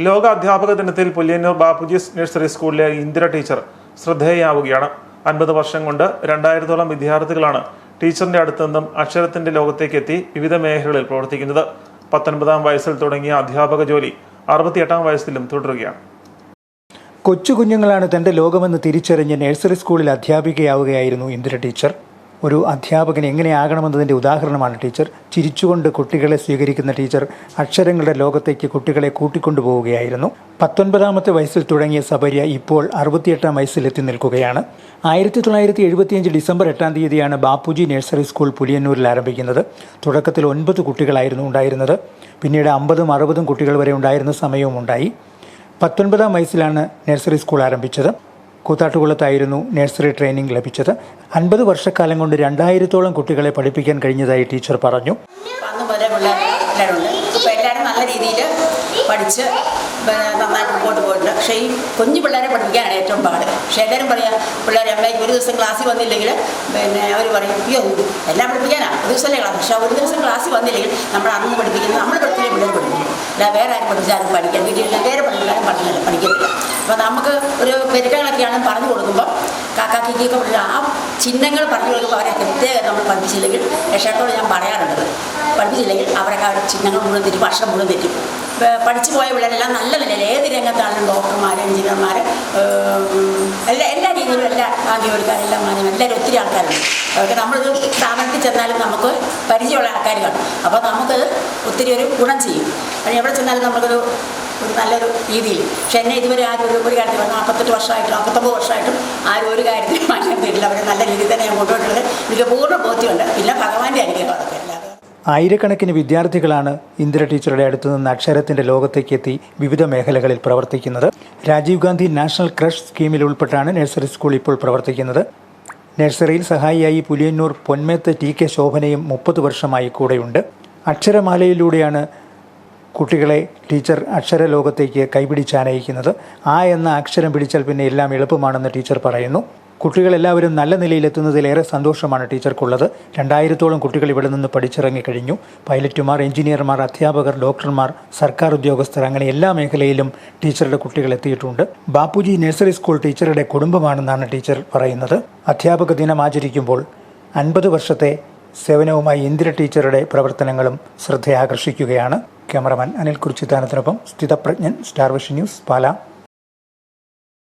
ലോക അധ്യാപക ദിനത്തിൽ പുല്ലിയന്നൂർ ബാപ്പുജി നഴ്സറി സ്കൂളിലെ ഇന്ദിര ടീച്ചർ ശ്രദ്ധേയയാവുകയാണ് അൻപത് വർഷം കൊണ്ട് രണ്ടായിരത്തോളം വിദ്യാർത്ഥികളാണ് ടീച്ചറിന്റെ അടുത്ത് നിന്നും അക്ഷരത്തിന്റെ ലോകത്തേക്ക് എത്തി വിവിധ മേഖലകളിൽ പ്രവർത്തിക്കുന്നത്. പത്തൊൻപതാം വയസ്സിൽ തുടങ്ങിയ അധ്യാപക ജോലി അറുപത്തിയെട്ടാം വയസ്സിലും തുടരുകയാണ്. കൊച്ചു കുഞ്ഞുങ്ങളാണ് തന്റെ ലോകമെന്ന് തിരിച്ചറിഞ്ഞ് നഴ്സറി സ്കൂളിൽ അധ്യാപികയാവുകയായിരുന്നു ഇന്ദിര ടീച്ചർ. ഒരു അധ്യാപകൻ എങ്ങനെയാകണമെന്നതിന്റെ ഉദാഹരണമാണ് ടീച്ചർ. ചിരിച്ചുകൊണ്ട് കുട്ടികളെ സ്വീകരിക്കുന്ന ടീച്ചർ അക്ഷരങ്ങളുടെ ലോകത്തേക്ക് കുട്ടികളെ കൂട്ടിക്കൊണ്ടുപോവുകയായിരുന്നു. പത്തൊൻപതാമത്തെ വയസ്സിൽ തുടങ്ങിയ സബര്യ ഇപ്പോൾ അറുപത്തിയെട്ടാം വയസ്സിലെത്തി നിൽക്കുകയാണ്. ആയിരത്തി തൊള്ളായിരത്തി എഴുപത്തിയഞ്ച് ഡിസംബർ എട്ടാം തീയതിയാണ് ബാപ്പുജി നഴ്സറി സ്കൂൾ പുലിയന്നൂരിൽ ആരംഭിക്കുന്നത്. തുടക്കത്തിൽ ഒൻപത് കുട്ടികളായിരുന്നു ഉണ്ടായിരുന്നത്. പിന്നീട് അമ്പതും അറുപതും കുട്ടികൾ വരെ ഉണ്ടായിരുന്ന സമയവും ഉണ്ടായി. പത്തൊൻപതാം വയസ്സിലാണ് നഴ്സറി സ്കൂൾ ആരംഭിച്ചത്. കൂത്താട്ടുകുളത്തായിരുന്നു നഴ്സറി ട്രെയിനിങ് ലഭിച്ചത്. അൻപത് വർഷക്കാലം കൊണ്ട് രണ്ടായിരത്തോളം കുട്ടികളെ പഠിപ്പിക്കാൻ കഴിഞ്ഞതായി ടീച്ചർ പറഞ്ഞു. നല്ല രീതിയിൽ പഠിച്ച് നന്നായിട്ട് മുമ്പോട്ട് പോയിട്ടുണ്ട്. പക്ഷേ ഈ കുഞ്ഞു പിള്ളേരെ പഠിപ്പിക്കാനാണ് ഏറ്റവും പാട്. പക്ഷേ എല്ലാവരും പറയാം പിള്ളേരെ അമ്മയ്ക്ക് ഒരു ദിവസം ക്ലാസ്സിൽ വന്നില്ലെങ്കിൽ പിന്നെ അവർ പറയും അയ്യോ എല്ലാം പഠിപ്പിക്കാനാണ് ഒരു ദിവസമല്ലേ ക്ലാസ്. പക്ഷേ ഒരു ദിവസം ക്ലാസ്സിൽ വന്നില്ലെങ്കിൽ നമ്മൾ അന്ന് പഠിപ്പിക്കുന്നത് നമ്മൾ പഠിപ്പിക്കുന്ന പിള്ളേർ പഠിപ്പിക്കും. അല്ല വേറെ ആരും പഠിച്ചാലും പഠിക്കാൻ. വീട്ടിൽ വേറെ പഠിപ്പിക്കാനും പഠിക്കുന്നില്ല പഠിക്കുന്നില്ല അപ്പോൾ നമുക്ക് ഒരു പെരുക്കങ്ങളൊക്കെയാണ് പറഞ്ഞു കൊടുക്കുമ്പോൾ കാക്കാക്കിക്കൊക്കെ പഠിക്കുക ആ ചിഹ്നങ്ങൾ പറഞ്ഞു കൊടുക്കുമ്പോൾ അവരെ പ്രത്യേകം നമ്മൾ പഠിപ്പിച്ചില്ലെങ്കിൽ രക്ഷത്തോട് ഞാൻ പറയാറുണ്ട് പഠിപ്പിച്ചില്ലെങ്കിൽ അവരൊക്കെ ആ ചിഹ്നങ്ങൾ മുഴുവൻ തെറ്റും ഭക്ഷണം മുഴുവൻ തെറ്റും. പഠിച്ചു പോയ പിള്ളേരെല്ലാം നല്ല നിലയിൽ ഏത് രംഗത്താണെങ്കിലും ഡോക്ടർമാർ എഞ്ചിനീയർമാർ എല്ലാ എല്ലാ രീതിയിലും എല്ലാ ജോലിക്കാരെല്ലാം മാനം എല്ലാവരും ഒത്തിരി ആൾക്കാരുണ്ട്. അതൊക്കെ നമ്മളൊരു സ്ഥാപനത്തിൽ ചെന്നാലും നമുക്ക് പരിചയമുള്ള ആൾക്കാർ കാണും. അപ്പോൾ നമുക്ക് ഒത്തിരി ഒരു ഗുണം ചെയ്യും. അപ്പം എവിടെ ചെന്നാലും നമുക്കൊരു ഒരു നല്ലൊരു രീതിയിൽ. പക്ഷെ എന്നെ ഇതുവരെ ആരും ഒരു ഒരു കാര്യത്തിൽ നാൽപ്പത്തെട്ട് വർഷമായിട്ടും നാൽപ്പത്തൊമ്പത് വർഷമായിട്ടും ആരും ഒരു കാര്യത്തിൽ മാറ്റം തരില്ല അവർ നല്ല രീതിയിൽ തന്നെ ഞാൻ കൊണ്ടുപോയിട്ടുള്ളത് എനിക്ക് പൂർണ ബോധ്യമുണ്ട്. പിന്നെ ഭഗവാന്റെ അനുഗ്രഹം അതൊക്കെ ആയിരക്കണക്കിന് വിദ്യാർത്ഥികളാണ് ഇന്ദിര ടീച്ചറുടെ അടുത്തു നിന്ന് അക്ഷരത്തിന്റെ ലോകത്തേക്ക് എത്തി വിവിധ മേഖലകളിൽ പ്രവർത്തിക്കുന്നത്. രാജീവ് ഗാന്ധി നാഷണൽ ക്രഷ് സ്കീമിൽ ഉൾപ്പെട്ടാണ് നഴ്സറി സ്കൂൾ ഇപ്പോൾ പ്രവർത്തിക്കുന്നത്. നഴ്സറിയിൽ സഹായിയായി പുലിയന്നൂർ പൊന്മേത്ത് ടി കെ ശോഭനയും മുപ്പത് വർഷമായി കൂടെയുണ്ട്. അക്ഷരമാലയിലൂടെയാണ് കുട്ടികളെ ടീച്ചർ അക്ഷരലോകത്തേക്ക് കൈപിടിച്ചാനയിക്കുന്നത്. ആ എന്ന അക്ഷരം പിടിച്ചാൽ പിന്നെ എല്ലാം എളുപ്പമാണെന്ന് ടീച്ചർ പറയുന്നു. കുട്ടികളെല്ലാവരും നല്ല നിലയിലെത്തുന്നതിലേറെ സന്തോഷമാണ് ടീച്ചർക്കുള്ളത്. രണ്ടായിരത്തോളം കുട്ടികൾ ഇവിടെ നിന്ന് പഠിച്ചിറങ്ങിക്കഴിഞ്ഞു പൈലറ്റുമാർ എഞ്ചിനീയർമാർ അധ്യാപകർ ഡോക്ടർമാർ സർക്കാർ ഉദ്യോഗസ്ഥർ അങ്ങനെ എല്ലാ മേഖലയിലും ടീച്ചറുടെ കുട്ടികൾ എത്തിയിട്ടുണ്ട്. ബാപ്പുജി നഴ്സറി സ്കൂൾ ടീച്ചറുടെ കുടുംബമാണെന്നാണ് ടീച്ചർ പറയുന്നത്. അധ്യാപക ദിനം ആചരിക്കുമ്പോൾ അൻപത് വർഷത്തെ സേവനവുമായി ഇന്ദിര ടീച്ചറുടെ പ്രവർത്തനങ്ങളും ശ്രദ്ധയാകർഷിക്കുകയാണ്. Cameraman Anil കുറിച്ചിത്താനത്തിനൊപ്പം Sthithaprajnan star vision news Pala.